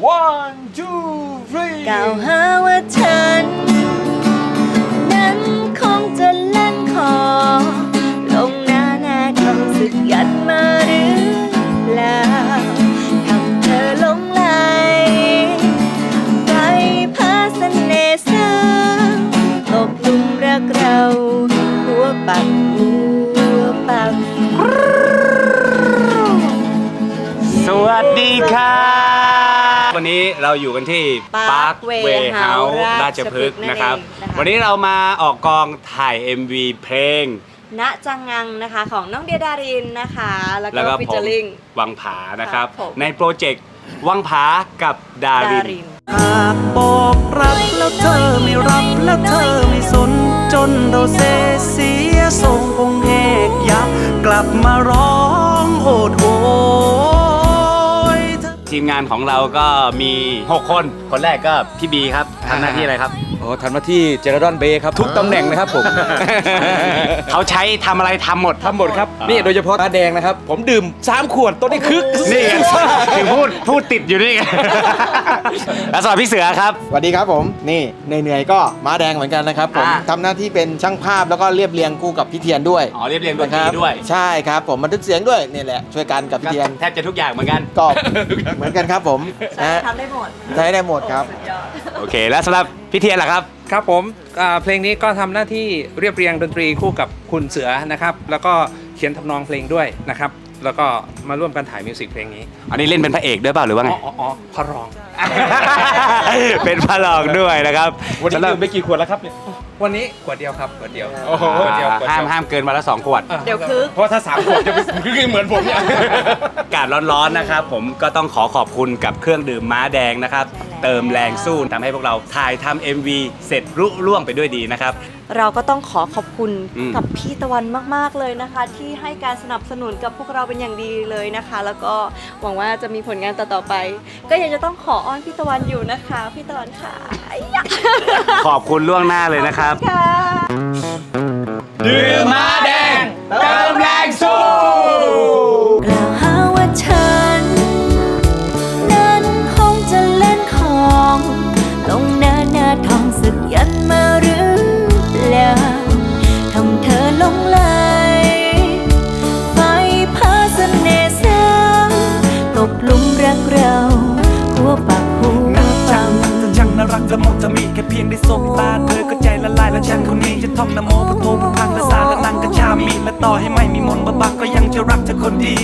one two three กล่าวหาว่าฉัน นั้นคงจะเล่นคอ ลงหน้าหน้าทำสึกยันมาหรือเปล่าทำเธอหลงไหลไปพาเสน่ห์สาวตกหลุมรักเรา หัวปักหัวปัก สวัสดีครับ วันนี้เราอยู่กันที่ Parkway Parkway House House ราราชชพพฤฤกกษ์ษ์นั่นนะครับเองนะคะ วันนี้เรามาออกกองถ่าย MV เพลง ณจังงังนะคะของน้องเดียดารินนะคะ แล้วแล้วก็ก็ฟิชผเจอมริง วังผานะครับ ครับผม ในโปรเจกต์วังผากับดาดาริน ริน หากบอกรักแล้วเธอไม่รับแล้วเธอไม่สนจนเราเสเสียทรงคงแหกยับกลับมาร้อง ทีมงานของเราก็มี 6 คน คนแรกก็พี่บีครับทำหน้าที่อะไรครับ โอ้ทำหน้าที่เจเนอรอนเบย์ครับ ทุกตำแหน่งนะครับผม เขาใช้ทำอะไรทำหมด ทำหมดครับ นี่โดยเฉพาะตาแดงนะครับ ผมดื่ม 3 ขวดตัวนี้คึกนี่ไงถึงพูดพูดติดอยู่นี่ไงแล้วสวัสดีพี่เสือครับ สวัสดีครับผมนี่เหนื่อยๆก็ม้าแดงเหมือนกันนะครับผมอ่า ทำหน้าที่เป็นช่างภาพแล้วก็เรียบเรียงคู่กับพี่เทียนด้วยอ๋อเรียบเรียงดนนะตครีรับด้วยใช่ครับผมบันทึกเสียงด้วยนี่แหละช่วยกันกับพี่เทียนแทบจะทุกอย่างเหมือนกัน ก็เหมือนกันครับผมใช่นะทำได้หมดใช้ได้หมดครับ สุดยอด โอเค แล้วสำหรับพี่เทียนล่ะครับ ครับผมอ่าเพลงนี้ก็ทำหน้าที่เรียบเรียงดนตรีคู่กับคุณเสือนะครับ แล้วก็เขียนทำนองเพลงด้วยนะครับ แล้วก็มาร่วมกันถ่ายมิวสิกเพลงนี้อันนี้เล่นเป็นพระเอกด้วยเปล่าหรือว่าไงอ๋ออ๋ออ๋อพระรอง เป็นพระรองด้วยนะครับวันนี้สำหรับดื่มไปกี่ขวดแล้วครับเนี่ย วันนี้ขวดเดียวครับขวดเดียวโอ้โห ขวดเดียวขวดห้าเดีมยวห้ามเกินวันละสองขวด เดี๋ยวคึก เพราะถ้า3ขวดจะเป็นคือเหมือนผมเนี่ย อากาศร้อนๆนะครับผมก็ต้องขอขอบคุณกับเครื่องดื่มม้าแดงนะครับ เติมแรงสู้ทำให้พวกเราถ่ายทำ MV เสร็จรุ่ร่วงไปด้วยดีนะครับ เราก็ต้องขอขอบคุณอืม กับพี่ตะวันมาก ๆ เลยนะคะ ที่ให้การสนับสนุนกับพวกเราเป็นอย่างดีเลยนะคะ แล้วก็หวังว่าจะมีผลงานต่อๆไป ก็ยังจะต้องขออ้อนพี่ตะวันอยู่นะคะ พี่ตะวันค่ะไอ้ยะขอบคุณล่วงหน้าเลยนะครับ ค่ะ ดื่มม้าแดงเติม แค่เพียงได้สบตาเธอก็ใจละลายและฉันคนนี้จะท่องนโมพุทโธพุทธังและสารและนังกัญชามีและต่อให้ไม่มีมนต์บาบังก็ยังจะรักเธอคนดี